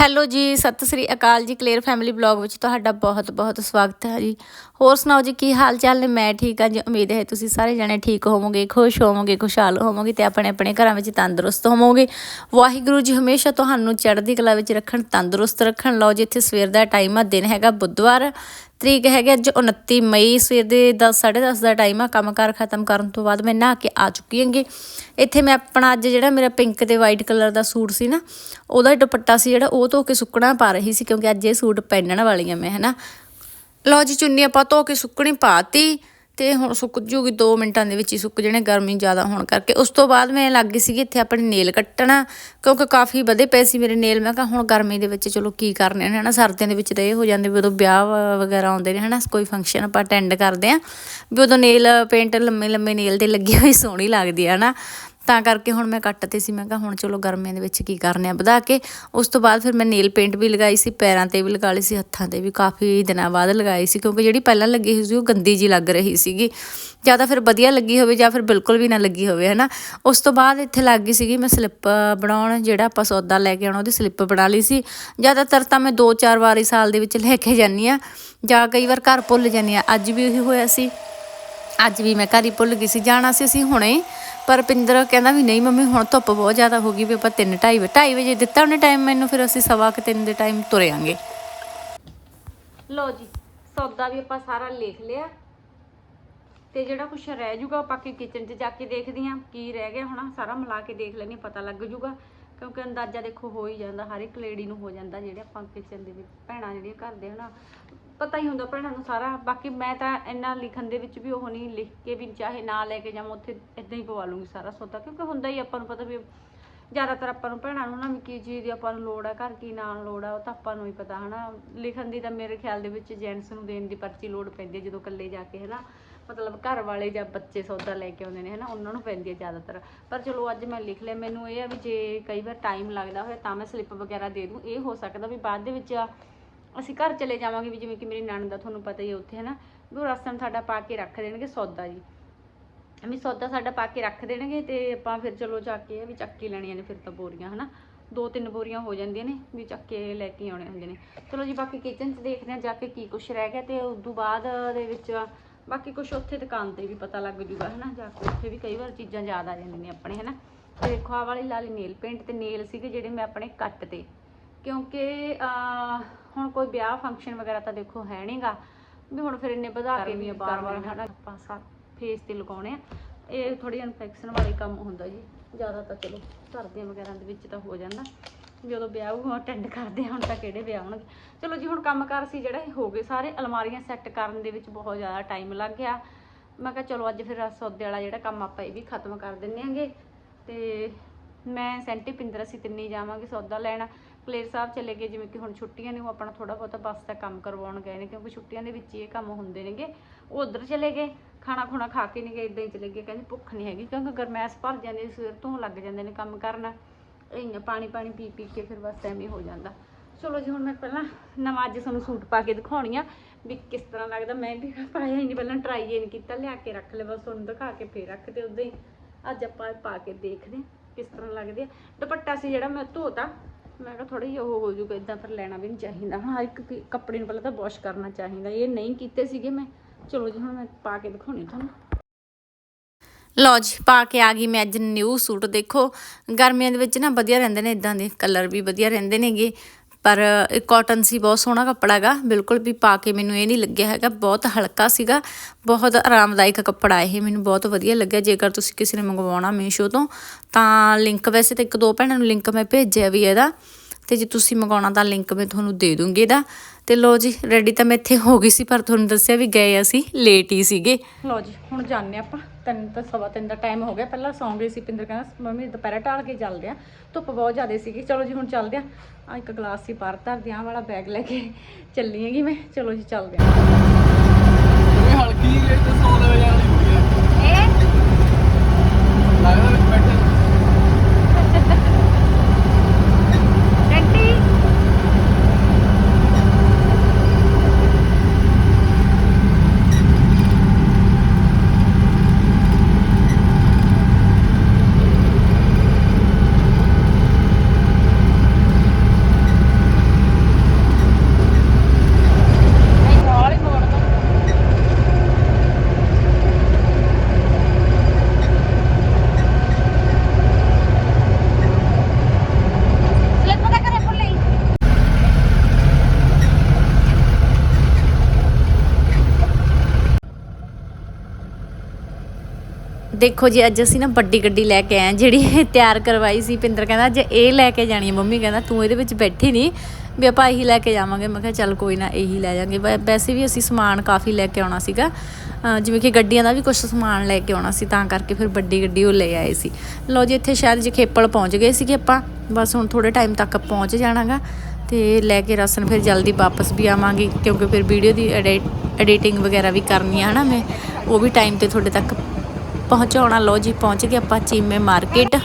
Hello ਜੀ, ਸਤਿ ਸ੍ਰੀ ਅਕਾਲ ਜੀ clear family blog ਵਿੱਚ ਤੁਹਾਡਾ ਬਹੁਤ ਬਹੁਤ ਸਵਾਗਤ ਹੈ ਜੀ। ਹੋਰ ਸੁਣਾਓ ਜੀ, ਕੀ ਹਾਲ ਚਾਲ ਨੇ? ਮੈਂ ਠੀਕ ਹਾਂ ਜੀ, ਉਮੀਦ ਹੈ ਤੁਸੀਂ ਸਾਰੇ ਜਣੇ ਠੀਕ ਹੋਵੋਗੇ, ਖੁਸ਼ ਹੋਵੋਗੇ, ਖੁਸ਼ਹਾਲ ਹੋਵੋਗੇ ਤੇ ਆਪਣੇ ਆਪਣੇ ਘਰਾਂ ਵਿੱਚ ਤੰਦਰੁਸਤ ਹੋਵੋਗੇ। ਵਾਹਿਗੁਰੂ ਜੀ, ਹਮੇਸ਼ਾ ਤੁਹਾਨੂੰ ਚੜ੍ਹਦੀ ਕਲਾ ਵਿੱਚ ਰੱਖਣ, ਤੰਦਰੁਸਤ ਰੱਖਣ। ਲਓ ਜੀ, ਇੱਥੇ ਸਵੇਰ ਦਾ ਟਾਈਮ ਆ, ਦਿਨ ਹੈਗਾ ਬੁੱਧਵਾਰ। ਤਰੀਕ ਹੈਗੀ ਅੱਜ 29 ਮਈ, ਸਵੇਰ ਦੇ 10 10:30 ਦਾ ਟਾਈਮ ਆ ਕੰਮਕਾਰ ਖਤਮ ਕਰਨ ਤੋਂ ਬਾਅਦ ਮੈਂ ਨਹਾ ਕੇ ਆ ਚੁੱਕੀ ਹਾਂਗੀ। ਇੱਥੇ ਮੈਂ ਆਪਣਾ ਅੱਜ ਜਿਹੜਾ ਮੇਰਾ ਪਿੰਕ ਤੇ ਵਾਈਟ ਕਲਰ ਦਾ ਸੂਟ ਸੀ ਨਾ, ਉਹਦਾ ਦੁਪੱਟਾ ਸੀ ਜਿਹੜਾ, ਉਹ ਧੋ ਕੇ ਸੁੱਕਣਾ ਪਾ ਰਹੀ ਸੀ ਕਿਉਂਕਿ ਅੱਜ ਇਹ ਸੂਟ ਪਹਿਨਣ ਵਾਲੀ ਆ ਮੈਂ, ਹਨਾ। ਲਓ ਜੀ, ਚੁੰਨੀ ਆਪਾਂ ਧੋ ਕੇ ਸੁੱਕਣੀ ਪਾਤੀ ਤੇ ਹੁਣ ਸੁੱਕ ਜੂਗੀ 2 ਮਿੰਟਾਂ ਦੇ ਵਿੱਚ ਹੀ ਸੁੱਕ ਜਣੇ, ਗਰਮੀ ਜ਼ਿਆਦਾ ਹੋਣ ਕਰਕੇ। ਉਸ ਤੋਂ ਬਾਅਦ ਮੈਂ ਲੱਗ ਗਈ ਸੀਗੀ ਇੱਥੇ ਆਪਣੇ ਨੇਲ ਕੱਟਣਾ, ਕਿਉਂਕਿ ਕਾਫੀ ਵਧੇ ਪਏ ਸੀ ਮੇਰੇ ਨੇਲ। ਮੈਂ ਕਿਹਾ ਹੁਣ ਗਰਮੀ ਦੇ ਵਿੱਚ ਚਲੋ ਕੀ ਕਰਨੇ ਨੇ, ਹਨਾ? ਸਰਦੀਆਂ ਦੇ ਵਿੱਚ ਤਾਂ ਇਹ ਹੋ ਜਾਂਦੇ ਵੀ ਉਦੋਂ ਵਿਆਹ ਵ- ਵਗੈਰਾ ਆਉਂਦੇ ਨੇ, ਹਨਾ? ਕੋਈ ਫੰਕਸ਼ਨ ਆਪਾਂ ਅਟੈਂਡ ਕਰਦੇ ਆ ਵੀ ਉਦੋਂ ਨੇਲ ਪੇਂਟ ਲੰਮੇ ਲੰਮੇ ਨੇਲ 'ਤੇ ਲੱਗੀ ਹੋਈ ਸੋਹਣੀ ਲੱਗਦੀ ਹੈ ਹਨਾ? ਤਾਂ ਕਰਕੇ ਹੁਣ ਮੈਂ ਕੱਟ 'ਤੇ ਸੀ, ਮੈਂ ਕਿਹਾ ਹੁਣ ਚਲੋ ਗਰਮੀਆਂ ਦੇ ਵਿੱਚ ਕੀ ਕਰਨੇ ਆ, ਵਧਾ ਕੇ। ਉਸ ਤੋਂ ਬਾਅਦ ਫਿਰ ਮੈਂ ਨੇਲ ਪੇਂਟ ਵੀ ਲਗਾਈ ਸੀ, ਪੈਰਾਂ ਤੇ ਵੀ ਲਗਾ ਲਈ ਸੀ, ਹੱਥਾਂ ਤੇ ਵੀ ਕਾਫੀ ਦਿਨਾਂ ਬਾਅਦ ਲਗਾਈ ਸੀ, ਕਿਉਂਕਿ ਜਿਹੜੀ ਪਹਿਲਾਂ ਲੱਗੀ ਸੀ ਉਹ ਗੰਦੀ ਜੀ ਲੱਗ ਰਹੀ ਸੀਗੀ। ਜਾਂ ਤਾਂ ਫਿਰ ਵਧੀਆ ਲੱਗੀ ਹੋਵੇ ਜਾਂ ਫਿਰ ਬਿਲਕੁਲ ਵੀ ਨਾ ਲੱਗੀ ਹੋਵੇ, ਹਨਾ। ਉਸ ਤੋਂ ਬਾਅਦ ਇੱਥੇ ਲੱਗ ਗਈ ਸੀਗੀ ਮੈਂ ਸਲਿੱਪ ਬਣਾਉਣ, ਜਿਹੜਾ ਆਪਾਂ ਸੌਦਾ ਲੈ ਕੇ ਆਉਣਾ, ਉਹਦੀ ਸਲਿੱਪ ਬਣਾ ਲਈ ਸੀ। ਜ਼ਿਆਦਾਤਰ ਤਾਂ ਮੈਂ ਦੋ ਚਾਰ ਵਾਰੀ ਸਾਲ ਦੇ ਵਿੱਚ ਲੈ ਕੇ ਜਾਂਦੀ ਆ ਜਾਂ ਕਈ ਵਾਰ ਘਰ ਭੁੱਲ ਜਾਂਦੀ ਆ ਅੱਜ ਵੀ ਉਹੀ ਹੋਇਆ ਸੀ। ਅੱਜ ਵੀ ਮੈਂ ਘਰ ਹੀ ਭੁੱਲ ਗਈ ਸੀ, ਜਾਣਾ ਸੀ ਅਸੀਂ ਹੁਣੇ। ਪਰ ਪਿੰਦਰ ਕਹਿੰਦਾ ਵੀ ਨਹੀਂ ਮੰਮੀ, ਹੁਣ ਧੁੱਪ ਬਹੁਤ ਜ਼ਿਆਦਾ ਹੋ ਗਈ ਵੀ ਆਪਾਂ 3 2:30 2:30 ਵਜੇ ਦਿੱਤਾ ਉਹਨੇ ਟਾਈਮ ਮੈਨੂੰ, ਫਿਰ ਅਸੀਂ ਸਵਾ ਕਿ 3 ਦੇ ਟਾਈਮ ਤੁਰਿਆਂਗੇ। ਲੋ ਜੀ, ਸੌਦਾ ਵੀ ਆਪਾਂ ਸਾਰਾ ਲਿਖ ਲਿਆ। ਤੇ ਜਿਹੜਾ ਕੁਛ ਰਹਿ ਜੂਗਾ ਆਪਾਂ ਕਿ ਕਿਚਨ 'ਚ ਜਾ ਕੇ ਦੇਖਦੀ ਆਂ ਕੀ ਰਹਿ ਗਿਆ ਹੋਣਾ, ਸਾਰਾ ਮਿਲਾ ਕੇ ਦੇਖ ਲੈਣੀ ਪਤਾ ਲੱਗ ਜੂਗਾ। ਕਿਉਂਕਿ ਅੰਦਾਜ਼ਾ ਦੇਖੋ ਹੋ ਹੀ ਜਾਂਦਾ, ਹਰ ਇੱਕ ਲੇਡੀ ਨੂੰ ਹੋ ਜਾਂਦਾ, ਜਿਹੜੇ ਆਪਾਂ ਕਿਚਨ ਦੇ ਵਿੱਚ ਭੈਣਾਂ ਜਿਹੜੀਆਂ ਕਰਦੇ ਹਨਾ ਪਤਾ ਹੀ ਹੁੰਦਾ ਭੈਣਾਂ ਨੂੰ ਸਾਰਾ, ਬਾਕੀ ਮੈਂ ਤਾਂ ਇੰਨਾ ਲਿਖਣ ਦੇ ਵਿੱਚ ਵੀ ਉਹ ਨਹੀਂ ਲਿਖ ਕੇ ਵੀ ਚਾਹੇ ਨਾ ਲੈ ਕੇ ਜਾਵਾਂ, ਉੱਥੇ ਇਦਾਂ ਹੀ ਪਵਾ ਲੂੰਗੀ ਸਾਰਾ ਸੌਦਾ, ਕਿਉਂਕਿ ਹੁੰਦਾ ਹੀ ਆਪਾਂ ਨੂੰ ਪਤਾ ਵੀ ਜ਼ਿਆਦਾਤਰ ਆਪਾਂ ਨੂੰ ਭੈਣਾਂ ਨੂੰ ਨਾ ਵੀ ਕੀ ਚੀਜ਼ ਦੀ ਆਪਾਂ ਨੂੰ ਲੋੜ ਆ, ਘਰ ਕੀ ਨਾਲ ਲੋੜ ਆ, ਉਹ ਤਾਂ ਆਪਾਂ ਨੂੰ ਹੀ ਪਤਾ, ਹਨਾ? ਲਿਖਣ ਦੀ ਤਾਂ ਮੇਰੇ ਖਿਆਲ ਦੇ ਵਿੱਚ ਜੈਂਟਸ ਨੂੰ ਦੇਣ ਦੀ ਪਰਚੀ ਲੋੜ ਪੈਂਦੀ ਹੈ ਜਦੋਂ ਇਕੱਲੇ ਜਾ ਕੇ, ਹਨਾ? ਮਤਲਬ ਘਰ ਵਾਲੇ ਜਾਂ ਬੱਚੇ ਸੌਦਾ ਲੈ ਕੇ ਆਉਂਦੇ ਨੇ, ਹਨਾ? ਉਹਨਾਂ ਨੂੰ ਪੈਂਦੀ ਹੈ ਜ਼ਿਆਦਾਤਰ। ਪਰ ਚਲੋ ਅੱਜ ਮੈਂ ਲਿਖ ਲਿਆ, ਮੈਨੂੰ ਇਹ ਆ ਵੀ ਜੇ ਕਈ ਵਾਰ ਟਾਈਮ ਲੱਗਦਾ ਹੋਇਆ ਤਾਂ ਮੈਂ ਸਲਿੱਪ ਵਗੈਰਾ ਦੇ ਦੂੰ, ਇਹ ਹੋ ਸਕਦਾ ਵੀ ਬਾਅਦ ਦੇ ਵਿੱਚ ਅਸੀਂ ਘਰ ਚਲੇ ਜਾਵਾਂਗੇ ਵੀ ਜਿਵੇਂ ਕਿ ਮੇਰੀ ਨਣਦ ਦਾ ਤੁਹਾਨੂੰ ਪਤਾ ਹੀ ਹੈ ਉੱਥੇ, ਹਨਾ? ਵੀ ਉਹ ਰਸਮ ਸਾਡਾ ਪਾ ਕੇ ਰੱਖ ਦੇਣਗੇ ਸੌਦਾ ਜੀ। ਵੀ ਸੌਦਾ ਸਾਡਾ ਪਾ ਕੇ ਰੱਖ ਦੇਣਗੇ ਤੇ ਆਪਾਂ ਫਿਰ ਚਲੋ ਜਾ ਕੇ ਵੀ ਚੱਕ ਕੇ ਲੈਣੀਆਂ ਨੇ ਫਿਰ ਤਾਂ ਬੋਰੀਆਂ, ਹਨਾ? ਦੋ ਤਿੰਨ ਬੋਰੀਆਂ ਹੋ ਜਾਂਦੀਆਂ ਨੇ ਵੀ ਚੱਕ ਕੇ ਲੈ ਕੇ ਆਉਣੇ ਹੁੰਦੇ ਨੇ। ਚਲੋ ਜੀ, ਬਾਕੀ ਕਿਚਨ 'ਚ ਦੇਖਦੇ ਆ ਜਾ ਕੇ ਕੀ ਕੁਛ ਰਹਿ ਗਿਆ ਤੇ ਉਸ ਤੋਂ ਬਾਅਦ ਦੇ ਵਿੱਚ ਬਾਕੀ ਕੁਛ ਉੱਥੇ ਦੁਕਾਨ ਤੇ ਵੀ ਪਤਾ ਲੱਗ ਜੂਗਾ, ਹਨਾ? ਜਾ ਕੇ ਉੱਥੇ ਵੀ ਕਈ ਵਾਰ ਚੀਜ਼ਾਂ ਯਾਦ ਆ ਜਾਂਦੀਆਂ ਨੇ ਆਪਣੇ, ਹਨਾ? ਤੇ ਦੇਖੋ, ਆਹ ਵਾਲੀ ਲਾਲੀ ਨੇਲ ਪੇਂਟ ਤੇ ਨੇਲ ਸੀਗੇ ਜਿਹੜੇ ਮੈਂ ਆਪਣੇ ਕੱਟ ਤੇ। ਕਿਉਂਕਿ ਹੁਣ ਕੋਈ ਵਿਆਹ ਫੰਕਸ਼ਨ ਵਗੈਰਾ ਤਾਂ ਦੇਖੋ ਹੈ ਨਹੀਂਗਾ ਵੀ ਹੁਣ ਫਿਰ ਇੰਨੇ ਵਧਾ ਕੇ ਵੀ ਬਾਰ-ਬਾਰ ਹਨਾ ਆਪਾਂ ਸਾ ਫੇਸ ਤੇ ਲਗਾਉਣੇ ਆ। ਇਹ ਥੋੜੀ ਇਨਫੈਕਸ਼ਨ ਵਾਲੀ ਕੰਮ ਹੁੰਦਾ ਜੀ। ਜ਼ਿਆਦਾ ਤਾਂ ਚਲੋ ਸਰਦੀਆਂ ਵਗੈਰਾ ਦੇ ਵਿੱਚ ਤਾਂ ਹੋ ਜਾਂਦਾ। ਜਦੋਂ ਵਿਆਹ ਉਹ ਅਟੈਂਡ ਕਰਦੇ ਹੁਣ ਤਾਂ ਕਿਹੜੇ ਵਿਆਹ ਹੋਣਗੇ। ਚਲੋ ਜੀ ਹੁਣ ਕੰਮਕਾਰ ਸੀ ਜਿਹੜਾ ਇਹ ਹੋ ਗਏ ਸਾਰੇ। ਅਲਮਾਰੀਆਂ ਸੈੱਟ ਕਰਨ ਦੇ ਵਿੱਚ ਬਹੁਤ ਜ਼ਿਆਦਾ ਟਾਈਮ ਲੱਗ ਗਿਆ। ਮੈਂ ਕਿਹਾ ਚਲੋ ਅੱਜ ਫਿਰ ਸੌਦੇ ਵਾਲਾ ਜਿਹੜਾ ਕੰਮ ਆਪਾਂ ਇਹ ਵੀ ਖਤਮ ਕਰ ਦਿੰਨੇ ਆਂਗੇ। ਤੇ ਮੈਂ ਸੈਂਟੀ ਪਿੰਦਰ ਅਸੀਂ ਤਿੰਨੇ ਜਾਵਾਂਗੇ ਸੌਦਾ ਲੈਣ। ਕਲੇਰ ਸਾਹਿਬ ਚਲੇ ਗਏ, ਜਿਵੇਂ ਕਿ ਹੁਣ ਛੁੱਟੀਆਂ ਨੇ, ਉਹ ਆਪਣਾ ਥੋੜਾ ਬਹੁਤਾ ਬੱਸ ਦਾ ਕੰਮ ਕਰਵਾਉਣ ਗਏ ਨੇ, ਕਿਉਂਕਿ ਛੁੱਟੀਆਂ ਦੇ ਵਿੱਚ ਹੀ ਇਹ ਕੰਮ ਹੁੰਦੇ ਨੇਗੇ। ਉਹ ਉਧਰ ਚਲੇ ਗਏ, ਖਾਣਾ ਖੁਣਾ ਖਾ ਕੇ ਨਹੀਂ ਗਏ ਇਦਾਂ ਹੀ ਚਲੇ ਗਏ, ਕਹਿੰਦੇ ਭੁੱਖ ਨਹੀਂ ਹੈਗੀ, ਕਿਉਂਕਿ ਗਰਮੈਸ਼ ਭਰ ਜਾਂਦੀ ਸਵੇਰ ਤੋਂ ਲੱਗ ਜਾਂਦੇ ਨੇ ਕੰਮ ਕਰਨਾ। ਇੰਨਾ ਪਾਣੀ ਪਾਣੀ ਪੀ ਪੀ ਕੇ ਫਿਰ ਬਸ ਐਵੇਂ ਹੋ ਜਾਂਦਾ। ਚਲੋ ਜੀ, ਹੁਣ ਮੈਂ ਪਹਿਲਾਂ ਨਵਾਂ ਅੱਜ ਤੁਹਾਨੂੰ ਸੂਟ ਪਾ ਕੇ ਦਿਖਾਉਣੀ ਆ, ਵੀ ਕਿਸ ਤਰ੍ਹਾਂ ਲੱਗਦਾ। ਮੈਂ ਵੀ ਪਾਇਆ ਹੀ ਨਹੀਂ, ਪਹਿਲਾਂ ਟਰਾਈ ਹੀ ਨਹੀਂ ਕੀਤਾ, ਲਿਆ ਕੇ ਰੱਖ ਲਿਆ ਬਸ ਤੁਹਾਨੂੰ ਦਿਖਾ ਕੇ ਫੇਰ ਰੱਖਦੇ ਉਦਾਂ ਹੀ ਅੱਜ ਆਪਾਂ ਪਾ ਕੇ ਦੇਖਦੇ ਹਾਂ, ਕਿਸ ਤਰ੍ਹਾਂ ਲੱਗਦੇ ਆ। ਦੁਪੱਟਾ ਸੀ ਜਿਹੜਾ ਮੈਂ ਧੋਤਾ ਮੈਂ ਕਿਹਾ ਥੋੜੀ ਜਿਹੀ ਉਹ ਹੋ ਜੂਗਾ ਇਦਾਂ ਫਿਰ ਲੈਣਾ ਵੀ ਨਹੀਂ ਚਾਹੀਦਾ। ਹਰ ਇੱਕ ਕ- ਕੱਪੜੇ ਨੂੰ ਪਹਿਲਾਂ ਤਾਂ ਵਾਸ਼ ਕਰਨਾ ਚਾਹੀਦਾ। ਇਹ ਨਹੀਂ ਕੀਤੇ ਸੀਗੇ ਮੈਂ। ਚਲੋ ਜੀ, ਹੁਣ ਮੈਂ ਪਾ ਕੇ ਦਿਖਾਉਣੀ ਤੁਹਾਨੂੰ। ਲਓ ਜੀ, ਪਾ ਕੇ ਆ ਗਈ ਮੈਂ ਅੱਜ ਨਿਊ ਸੂਟ ਦੇਖੋ, ਗਰਮੀਆਂ ਦੇ ਵਿੱਚ ਨਾ ਵਧੀਆ ਰਹਿੰਦੇ ਨੇ ਇਦਾਂ ਦੇ ਕਲਰ ਵੀ ਵਧੀਆ ਰਹਿੰਦੇ ਨੇਗੇ। ਪਰ ਇਹ ਕਾਟਨ ਸੀ, ਬਹੁਤ ਸੋਹਣਾ ਕੱਪੜਾ ਹੈਗਾ। ਬਿਲਕੁਲ ਵੀ ਪਾ ਕੇ ਮੈਨੂੰ ਇਹ ਨਹੀਂ ਲੱਗਿਆ ਹੈਗਾ। ਬਹੁਤ ਹਲਕਾ ਸੀਗਾ। ਬਹੁਤ ਆਰਾਮਦਾਇਕ ਕੱਪੜਾ ਇਹ। ਮੈਨੂੰ ਬਹੁਤ ਵਧੀਆ ਲੱਗਿਆ। ਜੇਕਰ ਤੁਸੀਂ ਕਿਸੇ ਨੇ ਮੰਗਵਾਉਣਾ ਮੀਸ਼ੋ ਤੋਂ, ਤਾਂ ਲਿੰਕ ਵੈਸੇ ਤਾਂ ਇੱਕ ਦੋ ਭੈਣਾਂ ਨੂੰ ਲਿੰਕ ਮੈਂ ਭੇਜਿਆ ਵੀ ਇਹਦਾ। ਤੇ ਜੇ ਤੁਸੀਂ ਮੰਗਾਉਣਾ ਤਾਂ ਲਿੰਕ ਮੈਂ ਤੁਹਾਨੂੰ ਦੇ ਦੂੰਗੀ ਇਹਦਾ। ਤੇ ਲੋ ਜੀ ਰੈਡੀ ਤਾਂ ਮੈਂ ਇੱਥੇ ਹੋ ਗਈ ਸੀ ਪਰ ਤੁਹਾਨੂੰ ਦੱਸਿਆ ਵੀ ਗਏ ਅਸੀਂ ਲੇਟ ਹੀ ਸੀਗੇ। ਲੋ ਜੀ ਹੁਣ ਜਾਣੇ ਆਪਾਂ। ਤਿੰਨ ਤਾਂ ਸਵਾ ਤਿੰਨ ਦਾ ਟਾਈਮ ਹੋ ਗਿਆ। ਪਹਿਲਾਂ ਸੌਂ ਗਏ ਸੀ ਪਿੰਦਰ ਕਹਿੰਦਾ ਮੰਮੀ ਦੁਪਹਿਰੇ ਢਾਲ ਕੇ ਚੱਲਦੇ ਆ ਧੁੱਪ ਬਹੁਤ ਜ਼ਿਆਦਾ ਸੀਗੀ। ਚਲੋ ਜੀ ਹੁਣ ਚੱਲਦੇ ਆ ਆ ਇੱਕ ਗਲਾਸ ਸੀ ਪਰ ਧਰਦੇ ਆ ਵਾਲਾ ਬੈਗ ਲੈ ਕੇ ਚੱਲੀ ਹੈਗੀ ਮੈਂ। ਚਲੋ ਜੀ ਚੱਲਦੇ ਆ ਇਹ ਹਲਕੀ ਜਿਹੀ ਤੇ 100 ਦੇ ਵਾਲੀ ਦੇਖੋ ਜੀ, ਅੱਜ ਅਸੀਂ ਨਾ ਵੱਡੀ ਗੱਡੀ ਲੈ ਕੇ ਆਏ ਜਿਹੜੀ ਤਿਆਰ ਕਰਵਾਈ ਸੀ ਪਿੰਦਰ ਕਹਿੰਦਾ, ਅੱਜ ਇਹ ਲੈ ਕੇ ਜਾਣੀ ਹੈ। ਮੰਮੀ ਕਹਿੰਦਾ, ਤੂੰ ਇਹਦੇ ਵਿੱਚ ਬੈਠੀ ਨਹੀਂ, ਵੀ ਆਪਾਂ ਇਹੀ ਲੈ ਕੇ ਜਾਵਾਂਗੇ। ਮੈਂ ਕਿਹਾ, ਚੱਲ ਕੋਈ ਨਾ, ਇਹੀ ਲੈ ਜਾਾਂਗੇ। ਵੈਸੇ ਵੀ ਅਸੀਂ ਸਮਾਨ ਕਾਫੀ ਲੈ ਕੇ ਆਉਣਾ ਸੀਗਾ। ਜਿਵੇਂ ਕਿ ਗੱਡੀਆਂ ਦਾ ਵੀ ਕੁਝ ਸਮਾਨ ਲੈ ਕੇ ਆਉਣਾ ਸੀ, ਤਾਂ ਕਰਕੇ ਫਿਰ ਵੱਡੀ ਗੱਡੀ ਉਹ ਲੈ ਆਏ ਸੀ। ਲਓ ਜੀ, ਇੱਥੇ ਸ਼ਾਇਦ ਜਖੇਪਲ ਪਹੁੰਚ ਗਏ ਸੀਗੇ ਆਪਾਂ, ਬਸ ਹੁਣ ਥੋੜੇ ਟਾਈਮ ਤੱਕ ਪਹੁੰਚ ਜਾਣਾਗਾ। ਤੇ ਲੈ ਕੇ ਰਸਨ ਫਿਰ ਜਲਦੀ ਵਾਪਸ ਵੀ ਆਵਾਂਗੇ, ਕਿਉਂਕਿ ਫਿਰ ਵੀਡੀਓ ਦੀ ਐਡੀਟਿੰਗ ਵਗੈਰਾ ਵੀ ਕਰਨੀ ਆ, ਹਨਾ ਮੈਂ। ਉਹ ਵੀ ਟਾਈਮ ਤੇ ਤੁਹਾਡੇ ਤੱਕ ਪਹੁੰਚਾਉਣਾ। ਲੋ ਜੀ, ਪਹੁੰਚ ਗਏ ਆਪਾਂ ਚੀਮੇ ਮਾਰਕੀਟ।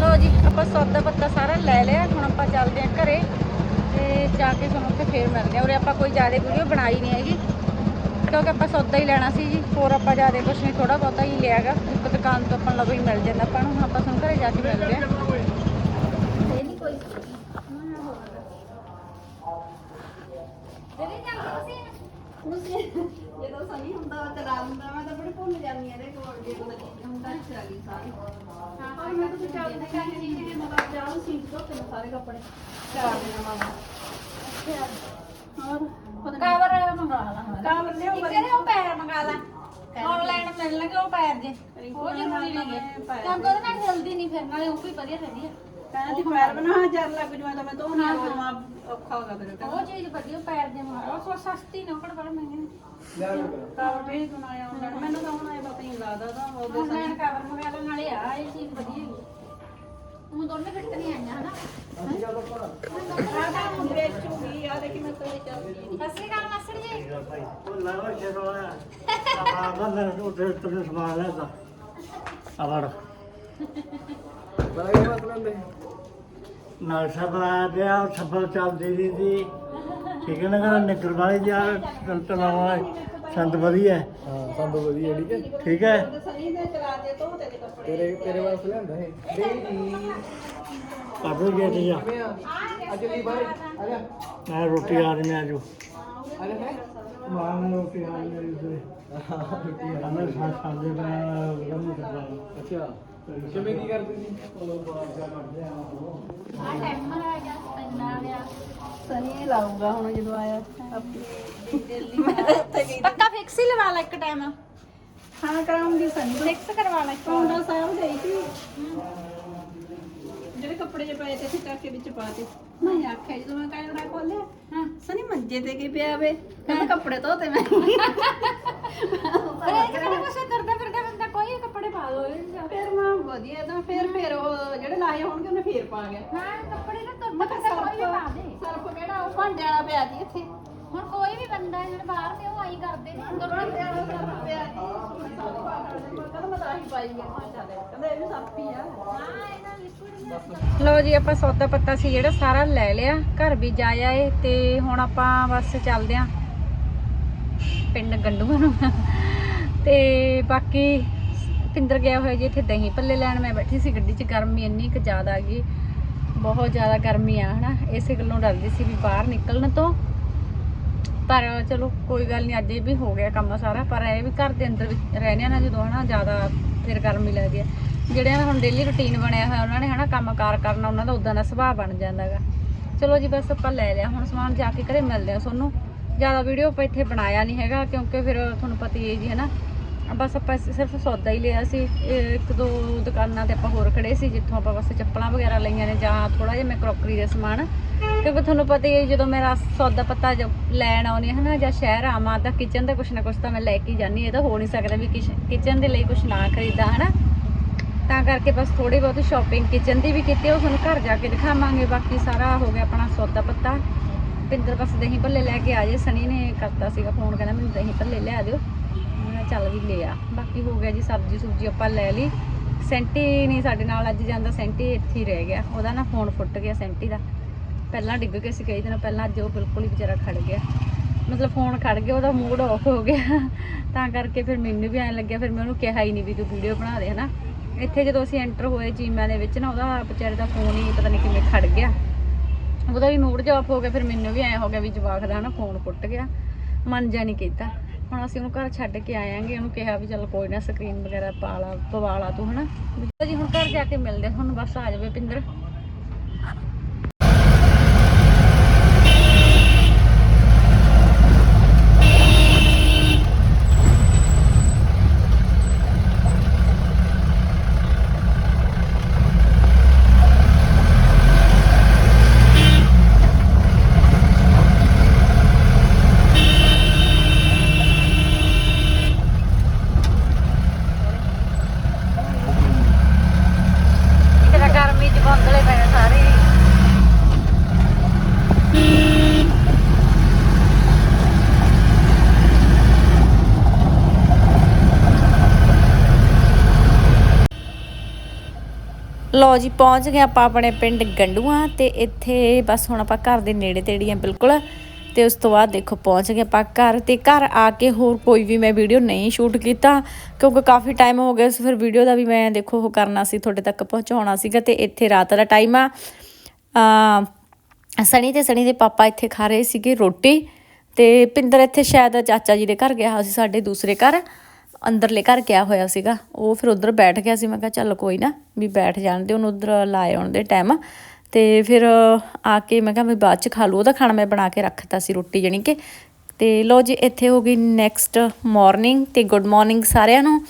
ਲੋ ਜੀ, ਆਪਾਂ ਸੌਦਾ ਪੱਤਾ ਸਾਰਾ ਲੈ ਲਿਆ। ਹੁਣ ਆਪਾਂ ਚੱਲਦੇ ਆਂ ਘਰੇ ਤੇ ਜਾ ਕੇ ਤੁਹਾਨੂੰ ਉੱਥੇ ਫੇਰ ਮਿਲਦੇ ਆਂ ਉਰੇ ਆਪਾਂ ਕੋਈ ਜ਼ਿਆਦਾ ਵੀਡੀਓ ਬਣਾਈ ਨਹੀਂ ਹੈਗੀ, ਕਿਉਂਕਿ ਆਪਾਂ ਸੌਦਾ ਹੀ ਲੈਣਾ ਸੀ ਜੀ। ਹੋਰ ਆਪਾਂ ਜ਼ਿਆਦਾ ਕੁਝ ਨਹੀਂ ਥੋੜਾ ਬਹੁਤਾ ਹੀ ਲਿਆਗਾ ਇੱਕ ਦੁਕਾਨ ਤੋਂ ਆਪਾਂ ਲਵੋ ਹੀ ਮਿਲ ਜਾਂਦਾ ਆਪਾਂ ਨੂੰ। ਹੁਣ ਆਪਾਂ ਤੁਹਾਨੂੰ ਘਰੇ ਜਾ ਕੇ ਮਿਲਦੇ ਆਂ ਜਦੋਂ ਸਹੀ ਹੁੰਦਾ ਵਾ ਚਲਾ ਹੁੰਦਾ ਮੈਂ ਤਾਂ ਬੜੀ ਭੁੱਲ ਜਾਂਦੀ ਆ ਇਹਦੇ ਕੋਲ ਜੇ ਕੋਈ ਚੀਜ਼ ਹੁੰਦਾ ਚਲਾ ਗਈ ਸਾਰੀ। ਹਾਂ ਪਰ ਮੈਂ ਤਾਂ ਚੱਲਦੇ ਕਹਿੰਦੀ ਨਹੀਂ ਕਿ ਮਤਲਬ ਜਾਉ ਸੀਟ ਤੋਂ ਤੇ ਸਾਰੇ ਕੱਪੜੇ। ਚਲਾ ਦੇਣਾ ਮਾਮਾ ਹੋਰ ਕਵਰ ਮੰਗਾ ਲਾ ਕਾਵਰ ਲਿਓ ਇੱਕ ਜਿਹੜੇ ਉਹ ਪੈਰ ਮੰਗਾ ਲਾ। ਆਨਲਾਈਨ ਮਿਲਣਗੇ ਉਹ ਪੈਰ ਜੇ। ਉਹ ਜ਼ਰੂਰੀ ਨੇਗੇ ਤਾਂ ਉਹਦੇ ਨਾਲ ਜਲਦੀ ਨਹੀਂ ਫਿਰ ਨਾਲੇ ਉਹ ਵੀ ਵਧੀਆ ਰਹਿੰਦੀ ਆ। ਕਹਿੰਦੀ ਪੈਰ ਬਣਾ ਹਜ਼ਾਰ ਲੱਗ ਜੂਆ ਤਾਂ ਮੈਂ ਤੋਂ ਨਾ ਹੋਵਾਂ ਔਖਾ ਹੋਗਾ ਫਿਰ ਉਹ ਚੀਜ਼ ਵਧੀਆ ਪੈਰ ਦੇ ਉਹ ਸੋ ਸਸਤੀ ਨਾ ਕੋਲ ਬੜਾ ਮਹਿੰਗੀ। ਨੇ ਕਾਵਰ ਭੇਜ ਦੋ ਨਾ ਆਉਣ ਮੈਨੂੰ ਤਾਂ ਹੁਣ ਇਹ ਪਤਾ ਨਹੀਂ ਲੱਗਦਾ ਤਾਂ ਉਹਦੇ ਆਨਲਾਈਨ ਕਵਰ ਮੰਗਾ ਲਾ ਨਾਲੇ ਆ ਇਹ ਚੀਜ਼ ਵਧੀਆ ਹੈਗੀ। ਉਹ ਦੋਨੇ ਫਿੱਟ ਨਹੀਂ ਆਈਆਂ ਹਨਾ? ਆ ਤਾਂ ਹੁਣ ਵੇਚੂਗੀ ਆ ਦੇਖੀ ਮੈਂ ਕੋਈ ਚੱਲਦੀ ਨਹੀਂ। ਸਤਿ ਸ਼੍ਰੀ ਅਕਾਲ ਮਾਸੜ ਜੀ। ਉਹ ਲਾਵਾ ਸ਼ੇਰਵਾਲਾ ਆ। ਬੰਦਰ ਉੱਤੇ ਤੁਮ ਸਮਾਨ ਲੈਦਾ ਆਵੜ ਬੜਾ ਗਿਆ ਮਤਲਬ ਦੇ ਨਾਲ ਸਭਾ ਪਿਆ ਸਫਲ ਚੱਲਦੀ ਰਹੀ ਸੀ। ਠੀਕ ਹੈ ਨਾ ਕਹਿੰਦਾ ਨਿਕਲ ਵਾਲੇ ਜਾ ਤਲਾਵਾ ਸੰਤ ਵਧੀਆ। ਹੈ, ਹਾਂ ਸਾਨੂੰ ਵਧੀਆ ਠੀਕ ਹੈ। ਠੀਕ ਹੈ। ਸਹੀ ਦੇ ਚਲਾ ਦੇ ਤੋਂ ਤੇਰੇ ਕੱਪੜੇ ਤੇਰੇ ਤੇਰੇ ਵਾਸਤੇ ਲਿਆਂਦਾ ਹੈ ਕਾਬੂ ਗੇਟ ਜਾ ਕਿਵੇਂ ਆ ਬਾਈ ਆ ਜਾ। ਮੈਂ ਰੋਟੀ ਆ ਰਹੀ ਮੈਂ ਜੋ ਆ ਜਾ। ਹੈ ਮਾਂ ਨੂੰ ਰੋਟੀ ਆ ਰਹੀ ਹੈ ਅਮਰ ਸਾਹ ਸਾਹ ਦੇ ਬਣਾ ਗਮ ਕਰਦਾ ਅੱਛਾ। ਕਿਵੇਂ ਕੀ ਕਰਦੇ ਸੀ? ਆ ਟਾਈਮਰ ਆ ਗਿਆ ਪੈਨ ਆ ਗਿਆ। ਸਨੀ ਲਾਊਗਾ ਹੁਣ ਜਦੋਂ ਆਇਆ ਆਪਣੀ ਦਿੱਲੀ ਮੈਂ ਉੱਥੇ ਗਈ। ਪੱਕਾ ਫਿਕਸ ਹੀ ਲਵਾ ਲੈ ਇੱਕ ਟਾਈਮ ਹਾਂ ਕਰਾਉਂਗੀ ਸਨੀ ਫਿਕਸ ਕਰਵਾ ਲੈ ਪੌਂਡਾ ਸਾਹਿਬ ਗਈ ਸੀ। ਜਿਹੜੇ ਕੱਪੜੇ ਜੇ ਪਏ ਤੇ ਚੱਕ ਕੇ ਵਿੱਚ ਪਾਤੇ ਮੈਂ ਆਖਿਆ ਜਦੋਂ ਮੈਂ ਕੈਮਰਾ ਖੋਲਿਆ ਹਾਂ। ਸਨੀ ਮੰਜੇ ਤੇ ਕੀ ਪਿਆ ਵੇ? ਕਹਿੰਦਾ ਕੱਪੜੇ ਧੋਤੇ ਮੈਂ। ਅਰੇ ਇਹ ਕਿਹੜਾ ਕੁਛ ਤੁਰਦਾ ਫਿਰਦਾ ਕੋਈ ਕੱਪੜੇ ਪਾ ਲੋ ਇਹ ਫਿਰ ਮੈਂ ਵਧੀਆ ਤਾਂ ਫਿਰ ਫਿਰ ਉਹ ਜਿਹੜੇ ਲਾਏ ਹੋਣਗੇ ਉਹਨੇ ਫੇਰ ਪਾ ਗਿਆ ਹਾਂ ਕੱਪੜੇ ਨਾ ਤੁਰਦਾ ਮੈਂ ਕੋਈ ਵੀ ਪਾ ਦੇ। ਸਰਫ ਕਿਹੜਾ ਉਹ ਭਾਂਡੇ ਵਾਲਾ ਪਿਆ ਸੀ ਇੱਥੇ। ਹੁਣ ਕੋਈ ਵੀ ਬੰਦਾ ਜਿਹੜਾ ਬਾਹਰ ਤੇ ਉਹ ਆਈ ਕਰਦੇ ਨੇ ਅੰਦਰ ਭਾਂਡੇ ਵਾਲਾ ਸਰਫ ਪਿਆ ਸੀ ਕਹਿੰਦਾ ਮੈਂ ਤਾਂ ਆਹੀ ਪਾਈ ਗਿਆ ਭਾਂਡਾ ਦੇ ਕਹਿੰਦਾ ਇਹ ਵੀ ਸਰਫ ਹੀ ਆ ਲੋ ਜੀ ਆਪਾਂ ਸੌਦਾ ਪੱਤਾ ਸੀ ਜਿਹੜਾ ਸਾਰਾ ਲੈ ਲਿਆ। ਘਰ ਵੀ ਜਾ ਆਏ ਤੇ ਹੁਣ ਆਪਾਂ ਬਸ ਚੱਲਦੇ ਆਂ। ਪਿੰਡ ਗੰਡੂਆਂ ਨੂੰ ਤੇ ਬਾਕੀ ਪਿੰਦਰ ਗਿਆ ਹੋਇਆ ਜੀ ਇੱਥੇ ਦਹੀਂ ਪੱਲੇ ਲੈਣ, ਮੈਂ ਬੈਠੀ ਸੀ ਗੱਡੀ 'ਚ, ਗਰਮੀ ਇੰਨੀ ਕੁ ਜ਼ਿਆਦਾ ਆ ਗਈ। ਬਹੁਤ ਜ਼ਿਆਦਾ ਗਰਮੀ ਆ, ਹਨਾ? ਇਸੇ ਗੱਲੋਂ ਡਰਦੀ ਸੀ ਵੀ ਬਾਹਰ ਨਿਕਲਣ ਤੋਂ। ਪਰ ਚਲੋ, ਕੋਈ ਗੱਲ ਨਹੀਂ ਅੱਜ ਵੀ ਹੋ ਗਿਆ ਕੰਮ ਸਾਰਾ। ਪਰ ਇਹ ਵੀ ਘਰ ਦੇ ਅੰਦਰ ਵਿੱਚ ਰਹਿੰਦੇ ਆ ਨਾ ਜਦੋਂ, ਹਨਾ, ਜ਼ਿਆਦਾ ਫਿਰ ਗਰਮੀ ਲੱਗਦੀ ਹੈ ਜਿਹੜਿਆਂ ਦਾ ਹੁਣ ਡੇਲੀ ਰੁਟੀਨ ਬਣਿਆ ਹੋਇਆ, ਉਹਨਾਂ ਨੇ, ਹਨਾ, ਕੰਮਕਾਰ ਕਰਨਾ, ਉਹਨਾਂ ਦਾ ਉਦਾਂ ਦਾ ਸੁਭਾਅ ਬਣ ਜਾਂਦਾ ਹੈਗਾ ਚਲੋ ਜੀ, ਬਸ ਆਪਾਂ ਲੈ ਲਿਆ। ਹੁਣ ਸਮਾਨ ਜਾ ਕੇ ਘਰੇ ਮਿਲਦੇ ਆ ਤੁਹਾਨੂੰ। ਜ਼ਿਆਦਾ ਵੀਡੀਓ ਆਪਾਂ ਇੱਥੇ ਬਣਾਇਆ ਨਹੀਂ ਹੈਗਾ, ਕਿਉਂਕਿ ਫਿਰ ਤੁਹਾਨੂੰ ਪਤਾ ਹੀ ਹੈ ਜੀ, ਹਨਾ? ਬਸ ਆਪਾਂ ਸਿਰਫ ਸੌਦਾ ਹੀ ਲਿਆ ਸੀ। ਇੱਕ ਦੋ ਦੁਕਾਨਾਂ ਤੇ ਆਪਾਂ ਹੋਰ ਖੜੇ ਸੀ, ਜਿੱਥੋਂ ਆਪਾਂ ਬਸ ਚੱਪਲਾਂ ਵਗੈਰਾ ਲਈਆਂ ਨੇ ਜਾਂ ਥੋੜਾ ਜਿਹਾ ਮੈਂ ਕਰੋਕਰੀ ਦੇ ਸਮਾਨ। ਕਿਉਂਕਿ ਤੁਹਾਨੂੰ ਪਤਾ ਹੀ ਹੈ, ਜਦੋਂ ਮੇਰਾ ਸੌਦਾ ਪੱਤਾ ਜ- ਲੈਣ ਆਉਣੀ ਹੈ ਨਾ ਜਾਂ ਸ਼ਹਿਰ ਆਵਾਂ ਤਾਂ ਕਿਚਨ ਦਾ ਕੁਛ ਨਾ ਕੁਛ ਤਾਂ ਮੈਂ ਲੈ ਕੇ ਹੀ ਜਾਂਦੀ ਇਹ ਤਾਂ ਹੋ ਨਹੀਂ ਸਕਦਾ ਵੀ ਕਿਚਨ ਦੇ ਲਈ ਕੁਛ ਨਾ ਖਰੀਦਾਂ, ਹਨਾ। ਤਾਂ ਕਰਕੇ ਬਸ ਥੋੜੀ ਬਹੁਤ ਸ਼ਾਪਿੰਗ ਕਿਚਨ ਦੀ ਵੀ ਕੀਤੀ ਉਹ ਤੁਹਾਨੂੰ ਘਰ ਜਾ ਕੇ ਦਿਖਾਵਾਂਗੇ। ਬਾਕੀ ਸਾਰਾ ਹੋ ਗਿਆ ਆਪਣਾ ਸੌਦਾ ਪੱਤਾ। ਪਿੰਦਰ ਬਸ ਦਹੀਂ ਭੱਲੇ ਲੈ ਕੇ ਆ ਜੇ। ਸਨੀ ਨੇ ਕਰਤਾ ਸੀਗਾ ਫੋਨ, ਕਹਿੰਦਾ ਮੈਨੂੰ ਦਹੀਂ ਭੱਲੇ ਲਿਆ ਦਿਓ। ਚੱਲ ਵੀ ਲਿਆ ਬਾਕੀ ਹੋ ਗਿਆ ਜੀ, ਸਬਜ਼ੀ ਸੁਬਜੀ ਆਪਾਂ ਲੈ ਲਈ। ਸੈਂਟੀ ਨਹੀਂ ਸਾਡੇ ਨਾਲ ਅੱਜ ਜਾਂਦਾ, ਸੈਂਟੀ ਇੱਥੇ ਹੀ ਰਹਿ ਗਿਆ। ਉਹਦਾ ਨਾ ਫੋਨ ਫੁੱਟ ਗਿਆ ਸੈਂਟੀ ਦਾ। ਪਹਿਲਾਂ ਡਿੱਗ ਕੇ ਸੀ ਕਈ ਦਿਨ, ਪਹਿਲਾਂ ਅੱਜ ਉਹ ਬਿਲਕੁਲ ਹੀ ਵਿਚਾਰਾ ਖੜ ਗਿਆ। ਮਤਲਬ ਫੋਨ ਖੜ ਗਿਆ, ਉਹਦਾ ਮੂਡ ਆਫ ਹੋ ਗਿਆ। ਤਾਂ ਕਰਕੇ ਫਿਰ ਮੈਨੂੰ ਵੀ ਐਂ ਲੱਗਿਆ, ਫਿਰ ਮੈਂ ਉਹਨੂੰ ਕਿਹਾ ਹੀ ਨਹੀਂ ਵੀ ਤੂੰ ਵੀਡੀਓ ਬਣਾ ਦੇ, ਹਨਾ। ਇੱਥੇ ਜਦੋਂ ਅਸੀਂ ਐਂਟਰ ਹੋਏ ਜੀਮਾ ਦੇ ਵਿੱਚ ਨਾ, ਉਹਦਾ ਵਿਚਾਰੇ ਦਾ ਫੋਨ ਹੀ ਪਤਾ ਨਹੀਂ ਕਿਵੇਂ ਖੜ ਗਿਆ। ਉਹਦਾ ਵੀ ਮੂਡ ਜਿਹਾ ਆਫ ਹੋ ਗਿਆ, ਫਿਰ ਮੈਨੂੰ ਵੀ ਐਂ ਹੋ ਗਿਆ ਵੀ ਜਵਾਕ ਦਾ ਨਾ ਫੋਨ ਫੁੱਟ ਗਿਆ। ਮਨ ਜਾ ਨਹੀਂ ਕੀਤਾ। ਹੁਣ ਅਸੀਂ ਉਹਨੂੰ ਘਰ ਛੱਡ ਕੇ ਆਇਆਂਗੇ, ਉਹਨੂੰ ਕਿਹਾ ਵੀ ਚੱਲ ਕੋਈ ਨਾ ਸਕਰੀਨ ਵਗੈਰਾ ਪਾ ਲਾ, ਪਵਾ ਲਾ ਤੂੰ ਹਨਾ। ਜੀ, ਹੁਣ ਘਰ ਜਾ ਕੇ ਮਿਲਦੇ ਹਾਂ ਤੁਹਾਨੂੰ ਬਸ ਆ ਜਾਵੇ ਪਿੰਦਰ। ਲੋ ਜੀ, ਪਹੁੰਚ ਗਏ ਆਪਾਂ ਆਪਣੇ ਪਿੰਡ ਗੰਡੂਆਂ ਤੇ ਇੱਥੇ ਬਸ ਹੁਣ ਆਪਾਂ ਘਰ ਦੇ ਨੇੜੇ ਤੇੜੀ ਆ ਬਿਲਕੁਲ। ਤੇ ਉਸ ਤੋਂ ਬਾਅਦ ਦੇਖੋ, ਪਹੁੰਚ ਗਏ ਆਪਾਂ ਘਰ ਤੇ ਘਰ ਆ ਕੇ ਹੋਰ ਕੋਈ ਵੀ ਮੈਂ ਵੀਡੀਓ ਨਹੀਂ ਸ਼ੂਟ ਕੀਤਾ, ਕਿਉਂਕਿ ਕਾਫੀ ਟਾਈਮ ਹੋ ਗਿਆ ਸੀ, ਫਿਰ ਵੀਡੀਓ ਦਾ ਵੀ ਮੈਂ ਦੇਖੋ ਉਹ ਕਰਨਾ ਸੀ, ਤੁਹਾਡੇ ਤੱਕ ਪਹੁੰਚਾਉਣਾ ਸੀਗਾ ਤੇ ਇੱਥੇ ਰਾਤ ਦਾ ਟਾਈਮ ਆ। ਅ ਸਣੀ ਤੇ ਸਣੀ ਦੇ ਪਾਪਾ ਇੱਥੇ ਖਾ ਰਹੇ ਸੀਗੇ ਰੋਟੀ ਤੇ ਪਿੰਦਰ ਇੱਥੇ ਸ਼ਾਇਦ ਚਾਚਾ ਜੀ ਦੇ ਘਰ ਗਿਆ ਹੋਇਆ ਸੀ, ਸਾਡੇ ਦੂਸਰੇ ਘਰ। ਅੰਦਰਲੇ ਘਰ ਗਿਆ ਹੋਇਆ ਸੀਗਾ, ਉਹ ਫਿਰ ਉਧਰ ਬੈਠ ਗਿਆ ਸੀ, ਮੈਂ ਕਿਹਾ ਚੱਲ ਕੋਈ ਨਾ, ਵੀ ਬੈਠ ਜਾਣ ਦੇ ਉਹਨੂੰ ਉਧਰ ਲਾਏ ਆਉਣ ਦੇ ਟਾਈਮ ਤੇ ਫਿਰ ਆ ਕੇ ਮੈਂ ਕਿਹਾ ਵੀ ਬਾਅਦ ਚ ਖਾ ਲੂ ਉਹਦਾ ਖਾਣਾ ਮੈਂ ਬਣਾ ਕੇ ਰੱਖਤਾ ਸੀ ਰੋਟੀ ਜਾਣੀ ਕਿ। ਤੇ ਲੋ ਜੀ, ਇੱਥੇ ਹੋ ਗਈ ਨੈਕਸਟ ਮਾਰਨਿੰਗ ਤੇ ਗੁੱਡ ਮਾਰਨਿੰਗ ਸਾਰਿਆਂ ਨੂੰ।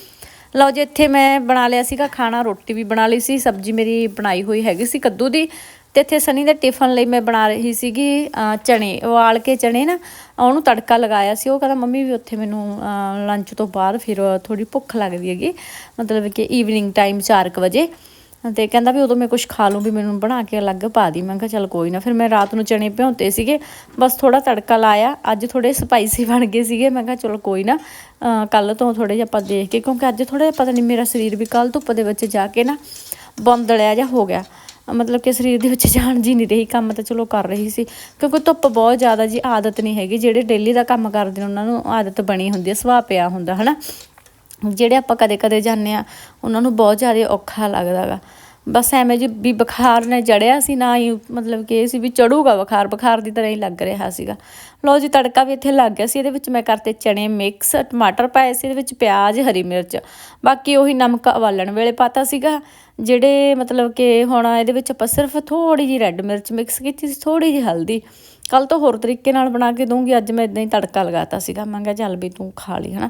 ਲਓ ਜੀ, ਇੱਥੇ ਮੈਂ ਬਣਾ ਲਿਆ ਸੀਗਾ ਖਾਣਾ, ਰੋਟੀ ਵੀ ਬਣਾ ਲਈ ਸੀ, ਸਬਜ਼ੀ ਮੇਰੀ ਬਣਾਈ ਹੋਈ ਹੈਗੀ ਸੀ ਕੱਦੂ ਦੀ। ਤੇ ਇੱਥੇ ਸਨੀ ਦੇ ਟਿਫਨ ਲਈ ਮੈਂ ਬਣਾ ਰਹੀ ਸੀਗੀ ਚਣੇ ਉਬਾਲ ਕੇ ਚਣੇ ਨਾ, ਉਹਨੂੰ ਤੜਕਾ ਲਗਾਇਆ ਸੀ, ਉਹ ਕਹਿੰਦਾ, ਮੰਮੀ, ਵੀ ਉੱਥੇ ਮੈਨੂੰ ਲੰਚ ਤੋਂ ਬਾਅਦ ਫਿਰ ਥੋੜੀ ਭੁੱਖ ਲੱਗਦੀ ਹੈਗੀ, ਮਤਲਬ ਕਿ ਈਵਨਿੰਗ ਟਾਈਮ 4:00 ਵਜੇ। ਤੇ ਕਹਿੰਦਾ ਵੀ ਉਦੋਂ ਮੈਂ ਕੁਝ ਖਾ ਲੂੰ ਵੀ ਮੈਨੂੰ ਬਣਾ ਕੇ ਅਲੱਗ ਪਾ ਦੀ। ਮੈਂ ਕਿਹਾ, ਚੱਲ ਕੋਈ ਨਾ। ਫਿਰ ਮੈਂ ਰਾਤ ਨੂੰ ਚਣੇ ਭਿਉਂਤੇ ਸੀਗੇ, ਬਸ ਥੋੜਾ ਤੜਕਾ ਲਾਇਆ, ਅੱਜ ਥੋੜੇ ਸਪਾਈਸੀ ਬਣ ਗਏ ਸੀਗੇ। ਮੈਂ ਕਿਹਾ, ਚਲੋ ਕੋਈ ਨਾ। ਕੱਲ ਤੋਂ ਥੋੜੇ ਜਿਹਾ ਆਪਾਂ ਦੇਖ ਕੇ, ਕਿਉਂਕਿ ਅੱਜ ਥੋੜਾ ਪਤਾ ਨਹੀਂ ਮੇਰਾ ਸਰੀਰ ਵੀ ਕੱਲ ਧੁੱਪ ਦੇ ਵਿੱਚ ਜਾ ਕੇ ਨਾ ਬੰਦਲਿਆ ਜਿਹਾ ਹੋ ਗਿਆ। ਮਤਲਬ ਕਿ ਸਰੀਰ ਦੇ ਵਿੱਚ ਜਾਨ ਜੀ ਨਹੀਂ ਰਹੀ, ਕੰਮ ਤਾਂ ਚਲੋ ਕਰ ਰਹੀ ਸੀ। ਕਿਉਂਕਿ ਧੁੱਪ ਬਹੁਤ ਜ਼ਿਆਦਾ ਜੀ ਆਦਤ ਨਹੀਂ ਹੈਗੀ, ਜਿਹੜੇ ਡੇਲੀ ਦਾ ਕੰਮ ਕਰਦੇ ਨੇ, ਉਹਨਾਂ ਨੂੰ ਆਦਤ ਬਣੀ ਹੁੰਦੀ ਹੈ, ਸੁਭਾਅ ਪਿਆ ਹੁੰਦਾ, ਹਨਾ? ਜਿਹੜੇ ਆਪਾਂ ਕਦੇ ਕਦੇ ਜਾਂਦੇ ਆ ਉਹਨਾਂ ਨੂੰ ਬਹੁਤ ਜ਼ਿਆਦਾ ਔਖਾ ਲੱਗਦਾ ਗਾ। ਬਸ ਐਵੇਂ ਜੀ ਵੀ ਬੁਖਾਰ ਨੇ ਜੜਿਆ ਸੀ, ਨਾ ਹੀ ਮਤਲਬ ਕਿ ਇਹ ਸੀ ਵੀ ਚੜੂਗਾ ਬੁਖਾਰ ਬੁਖਾਰ ਦੀ ਤਰ੍ਹਾਂ ਹੀ ਲੱਗ ਰਿਹਾ ਸੀਗਾ। ਲਓ ਜੀ, ਤੜਕਾ ਵੀ ਇੱਥੇ ਲੱਗ ਗਿਆ ਸੀ। ਇਹਦੇ ਵਿੱਚ ਮੈਂ ਕਰਤੇ ਚਣੇ ਮਿਕਸ ਟਮਾਟਰ ਪਾਏ ਸੀ। ਇਹਦੇ ਵਿੱਚ ਪਿਆਜ਼, ਹਰੀ ਮਿਰਚ। ਬਾਕੀ ਉਹੀ ਨਮਕ ਉਬਾਲਣ ਵੇਲੇ ਪਾਤਾ ਸੀਗਾ, ਜਿਹੜੇ ਮਤਲਬ ਕਿ ਹੁਣ ਇਹਦੇ ਵਿੱਚ ਆਪਾਂ ਸਿਰਫ ਥੋੜੀ ਜਿਹੀ ਰੈੱਡ ਮਿਰਚ ਮਿਕਸ ਕੀਤੀ ਸੀ ਥੋੜੀ ਜਿਹੀ ਹਲਦੀ। ਕੱਲ ਤੋਂ ਹੋਰ ਤਰੀਕੇ ਨਾਲ ਬਣਾ ਕੇ ਦੂੰਗੀ ਅੱਜ ਮੈਂ ਇਦਾਂ ਹੀ ਤੜਕਾ ਲਗਾਤਾ ਸੀਗਾ। ਮੈਂ ਕਿਹਾ ਚੱਲ ਵੀ ਤੂੰ ਖਾ ਲਈ, ਹਨਾ।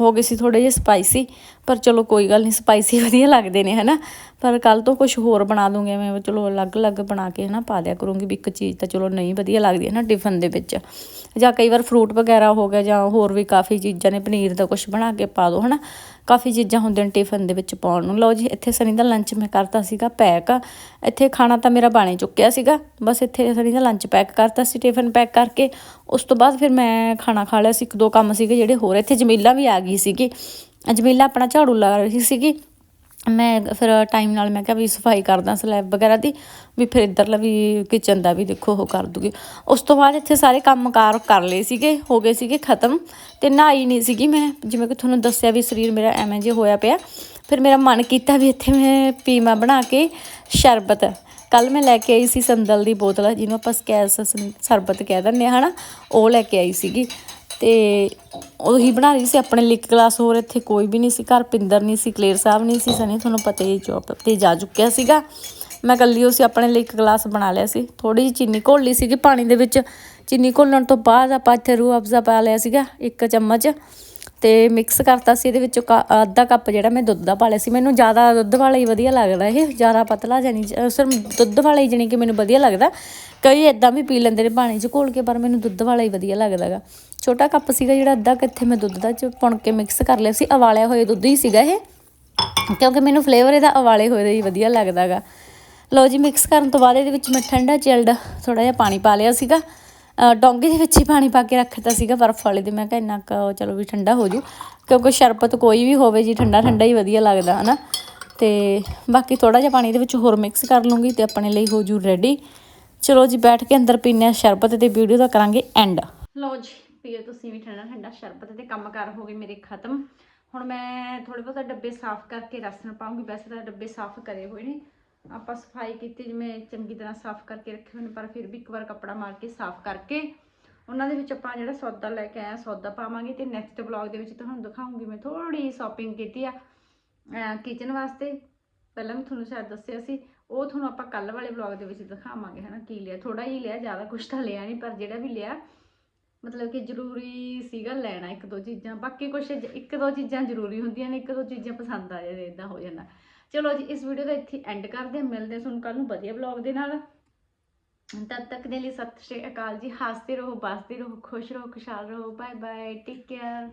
ਹੋ ਗਏ ਸੀ ਥੋੜੇ ਜਿਹੇ ਸਪਾਈਸੀ ਪਰ ਚਲੋ ਕੋਈ ਗੱਲ ਨਹੀਂ ਸਪਾਈਸੀ ਵਧੀਆ ਲੱਗਦੇ ਨੇ, ਹਨਾ। ਪਰ ਕੱਲ ਤੋਂ ਕੁਝ ਹੋਰ ਬਣਾ ਦੂੰਗੀ ਮੈਂ ਚਲੋ ਅਲੱਗ-ਅਲੱਗ ਬਣਾ ਕੇ, ਹਨਾ, ਪਾ ਦਿਆ ਕਰੂੰਗੀ ਵੀ ਇੱਕ ਚੀਜ਼ ਤਾਂ ਚਲੋ ਨਹੀਂ ਵਧੀਆ ਲੱਗਦੀ ਹੈ ਨਾ ਟਿਫਨ ਦੇ ਵਿੱਚ। ਜਾਂ ਕਈ ਵਾਰ ਫਰੂਟ ਵਗੈਰਾ ਹੋ ਗਿਆ ਜਾਂ ਹੋਰ ਵੀ ਕਾਫੀ ਚੀਜ਼ਾਂ ਨੇ, ਪਨੀਰ ਦਾ ਕੁਝ ਬਣਾ ਕੇ ਪਾ ਦੋ, ਹਨਾ? ਕਾਫੀ ਚੀਜ਼ਾਂ ਹੁੰਦੀਆਂ ਨੇ ਟਿਫਨ ਦੇ ਵਿੱਚ ਪਾਉਣ ਨੂੰ। ਲਓ ਜੀ, ਇੱਥੇ ਸਨੀ ਦਾ ਲੰਚ ਮੈਂ ਕਰਤਾ ਸੀਗਾ ਪੈਕ ਇੱਥੇ ਖਾਣਾ ਤਾਂ ਮੇਰਾ ਬਣੇ ਚੁੱਕਿਆ ਸੀਗਾ। ਬਸ ਇੱਥੇ ਸਨੀ ਦਾ ਲੰਚ ਪੈਕ ਕਰਤਾ ਸੀ ਟਿਫਨ ਪੈਕ ਕਰਕੇ। ਉਸ ਤੋਂ ਬਾਅਦ ਫਿਰ ਮੈਂ ਖਾਣਾ ਖਾ ਲਿਆ ਸੀ। ਇੱਕ ਦੋ ਕੰਮ ਸੀਗੇ ਜਿਹੜੇ ਹੋਰ ਇੱਥੇ ਜਮੀਲਾ ਵੀ ਆ ਗਈ ਸੀਗੀ। ਜਮੀਲਾ ਆਪਣਾ ਝਾੜੂ ਲਾ ਰਹੀ ਸੀਗੀ। ਮੈਂ ਫਿਰ ਟਾਈਮ ਨਾਲ ਮੈਂ ਕਿਹਾ ਵੀ ਸਫ਼ਾਈ ਕਰਦਾ ਸਲੈਬ ਵਗੈਰਾ ਦੀ, ਵੀ ਫਿਰ ਇੱਧਰਲਾ ਵੀ ਕਿਚਨ ਦਾ ਵੀ ਦੇਖੋ ਉਹ ਕਰ ਦੂਗੀ। ਉਸ ਤੋਂ ਬਾਅਦ ਇੱਥੇ ਸਾਰੇ ਕੰਮਕਾਰ ਕਰ ਲਏ ਸੀਗੇ, ਹੋ ਗਏ ਸੀਗੇ ਖਤਮ ਤੇ ਨਹਾਈ ਨਹੀਂ ਸੀਗੀ ਮੈਂ। ਜਿਵੇਂ ਕਿ ਤੁਹਾਨੂੰ ਦੱਸਿਆ ਵੀ ਸਰੀਰ ਮੇਰਾ ਐਵੇਂ ਜੇ ਹੋਇਆ ਪਿਆ। ਫਿਰ ਮੇਰਾ ਮਨ ਕੀਤਾ ਵੀ ਇੱਥੇ ਮੈਂ ਪੀਮਾ ਬਣਾ ਕੇ ਸ਼ਰਬਤ। ਕੱਲ ਮੈਂ ਲੈ ਕੇ ਆਈ ਸੀ ਸੰਦਲ ਦੀ ਬੋਤਲ, ਜਿਹਨੂੰ ਆਪਾਂ ਸਕੈਸ ਸ਼ਰਬਤ ਕਹਿ ਦਿੰਦੇ ਹਾਂ ਹਨਾ? ਉਹ ਲੈ ਕੇ ਆਈ ਸੀਗੀ। ਤੇ ਉਹੀ ਬਣਾ ਰਹੀ ਸੀ, ਆਪਣੇ ਲਈ ਇੱਕ ਗਲਾਸ ਹੋਰ ਇੱਥੇ ਕੋਈ ਵੀ ਨਹੀਂ ਸੀ, ਘਰ ਪਿੰਦਰ ਨਹੀਂ ਸੀ, ਕਲੇਰ ਸਾਹਿਬ ਨਹੀਂ ਸੀ, ਸਨੀ ਤੁਹਾਨੂੰ ਪਤਾ ਹੀ ਜੋਬ ਤੇ ਜਾ ਚੁੱਕਿਆ ਸੀਗਾ। ਮੈਂ ਇਕੱਲੀ ਉਹ ਆਪਣੇ ਲਈ ਇੱਕ ਗਲਾਸ ਬਣਾ ਲਿਆ ਸੀ। ਥੋੜੀ ਜਿਹੀ ਚੀਨੀ ਘੋਲ ਲਈ ਸੀਗੀ ਪਾਣੀ ਦੇ ਵਿੱਚ। ਚੀਨੀ ਘੋਲਣ ਤੋਂ ਬਾਅਦ ਆਪਾਂ ਇੱਥੇ ਰੂਹ ਅਫਜ਼ਾ ਪਾ ਲਿਆ ਸੀਗਾ, ਇੱਕ ਚਮਚ। ਤੇ ਮਿਕਸ ਕਰਤਾ ਸੀ, ਇਹਦੇ ਵਿੱਚੋਂ ਕਾ- ਅੱਧਾ ਕੱਪ ਜਿਹੜਾ ਮੈਂ ਦੁੱਧ ਦਾ ਪਾ ਲਿਆ ਸੀ। ਮੈਨੂੰ ਜ਼ਿਆਦਾ ਦੁੱਧ ਵਾਲਾ ਹੀ ਵਧੀਆ ਲੱਗਦਾ ਇਹ, ਜ਼ਿਆਦਾ ਪਤਲਾ ਜਾਨੀ ਸਿਰਫ ਦੁੱਧ ਵਾਲਾ ਹੀ ਜਾਣੀ ਕਿ ਮੈਨੂੰ ਵਧੀਆ ਲੱਗਦਾ। ਕਈ ਇਦਾਂ ਵੀ ਪੀ ਲੈਂਦੇ ਨੇ ਪਾਣੀ 'ਚ ਘੋਲ ਕੇ, ਪਰ ਮੈਨੂੰ ਦੁੱਧ ਵਾਲਾ ਹੀ ਵਧੀਆ ਲੱਗਦਾਗਾ ਛੋਟਾ ਕੱਪ ਸੀਗਾ ਜਿਹੜਾ ਅੱਧਾ ਕਿੱਥੇ ਮੈਂ ਦੁੱਧ ਦਾ ਚ ਪੁਣ ਕੇ ਮਿਕਸ ਕਰ ਲਿਆ ਸੀ ਉਬਾਲਿਆ ਹੋਇਆ ਦੁੱਧ ਹੀ ਸੀਗਾ ਇਹ। ਕਿਉਂਕਿ ਮੈਨੂੰ ਫਲੇਵਰ ਇਹਦਾ ਉਬਾਲੇ ਹੋਏ ਦਾ ਹੀ ਵਧੀਆ ਲੱਗਦਾਗਾ ਲਓ ਜੀ ਮਿਕਸ ਕਰਨ ਤੋਂ ਬਾਅਦ ਇਹਦੇ ਵਿੱਚ ਮੈਂ ਠੰਡਾ ਚਿਲਡ ਥੋੜਾ ਜਿਹਾ ਪਾਣੀ ਪਾ ਲਿਆ ਸੀਗਾ। ਅ, ਡੋਂਗੇ ਦੇ ਵਿੱਚ ਹੀ ਪਾਣੀ ਪਾ ਕੇ ਰੱਖਤਾ ਸੀਗਾ ਬਰਫ਼ ਵਾਲੇ ਦੇ ਮੈਂ ਕਿਹਾ ਇੰਨਾ ਕੁ ਚਲੋ ਵੀ ਠੰਡਾ ਹੋ ਜੂ ਕਿਉਂਕਿ ਸ਼ਰਬਤ ਕੋਈ ਵੀ ਹੋਵੇ ਜੀ ਠੰਡਾ ਠੰਡਾ ਹੀ ਵਧੀਆ ਲੱਗਦਾ ਹਨਾ। ਤੇ ਬਾਕੀ ਥੋੜਾ ਜਿਹਾ ਪਾਣੀ ਇਹਦੇ ਵਿੱਚ ਹੋਰ ਮਿਕਸ ਕਰ ਲੂੰਗੀ ਤੇ ਆਪਣੇ ਲਈ ਹੋ ਜੂ ਰੈਡੀ ਚਲੋ ਜੀ ਬੈਠ ਕੇ ਅੰਦਰ ਪੀਨੇ ਆ ਸ਼ਰਬਤ ਤੇ ਵੀਡੀਓ ਦਾ ਕਰਾਂਗੇ ਐਂਡ ਲਓ ਜੀ। ਪੀਓ, ਤੁਸੀਂ ਵੀ ਠੰਡਾ ਠੰਡਾ ਸ਼ਰਬਤ ਤੇ ਕੰਮ ਕਰ ਹੋ ਗਏ ਮੇਰੇ ਖਤਮ। ਹੁਣ ਮੈਂ ਥੋੜੇ ਬਹੁਤਾ ਡੱਬੇ ਸਾਫ਼ ਕਰਕੇ ਰਸਣ ਪਾਉਂਗੀ, ਵੈਸੇ ਤਾਂ ਡੱਬੇ ਸਾਫ਼ ਕਰੇ ਹੋਏ ਨੇ। ਆਪਾਂ ਸਫ਼ਾਈ ਕੀਤੀ ਜਿਵੇਂ ਚੰਗੀ ਤਰ੍ਹਾਂ ਸਾਫ਼ ਕਰਕੇ ਰੱਖੇ ਹੋਏ ਨੇ, ਪਰ ਫਿਰ ਵੀ ਇੱਕ ਵਾਰ ਕੱਪੜਾ ਮਾਰ ਕੇ ਸਾਫ਼ ਕਰਕੇ ਉਹਨਾਂ ਦੇ ਵਿੱਚ ਆਪਾਂ ਜਿਹੜਾ ਸੌਦਾ ਲੈ ਕੇ ਆਇਆ, ਸੌਦਾ ਪਾਵਾਂਗੇ ਤੇ ਨੈਕਸਟ ਵਲੌਗ ਦੇ ਵਿੱਚ ਤੁਹਾਨੂੰ ਦਿਖਾਉਂਗੀ ਮੈਂ ਥੋੜੀ ਸ਼ਾਪਿੰਗ ਕੀਤੀ ਆ ਕਿਚਨ ਵਾਸਤੇ। ਪਹਿਲਾਂ ਵੀ ਤੁਹਾਨੂੰ ਸ਼ਾਇਦ ਦੱਸਿਆ ਸੀ, ਉਹ ਤੁਹਾਨੂੰ ਆਪਾਂ ਕੱਲ ਵਾਲੇ ਵਲੌਗ ਦੇ ਵਿੱਚ ਦਿਖਾਵਾਂਗੇ, ਹਨਾ, ਕੀ ਲਿਆ ਥੋੜਾ ਹੀ ਲਿਆ, ਜ਼ਿਆਦਾ ਕੁਝ ਤਾਂ ਲਿਆ ਨਹੀਂ, ਪਰ ਜਿਹੜਾ ਵੀ ਲਿਆ ਮਤਲਬ ਕਿ ਜ਼ਰੂਰੀ ਸੀਗਾ ਲੈਣਾ ਇੱਕ ਦੋ ਚੀਜ਼ਾਂ, ਬਾਕੀ ਕੁਝ ਇੱਕ ਦੋ ਚੀਜ਼ਾਂ ਜ਼ਰੂਰੀ ਹੁੰਦੀਆਂ ਨੇ, ਇੱਕ ਦੋ ਚੀਜ਼ਾਂ ਪਸੰਦ ਆ ਜਾਂਦੇ ਇਦਾਂ ਹੋ ਜਾਂਦਾ। ਚਲੋ ਜੀ, ਇਸ ਵੀਡੀਓ ਦਾ ਇੱਥੇ ਐਂਡ ਕਰਦੇ ਹਾਂ, ਮਿਲਦੇ ਹਾਂ ਤੁਹਾਨੂੰ ਕੱਲ ਨੂੰ ਵਧੀਆ ਵਲੌਗ ਦੇ ਨਾਲ। ਤਦ ਤੱਕ ਦੇ ਲਈ ਸਤਿ ਸ਼੍ਰੀ ਅਕਾਲ ਜੀ, ਹੱਸਦੇ ਰਹੋ, ਬਸਦੇ ਰਹੋ, ਖੁਸ਼ ਰਹੋ, ਖੁਸ਼ਹਾਲ ਰਹੋ ਬਾਏ ਬਾਏ ਟੇਕ ਕੇਅਰ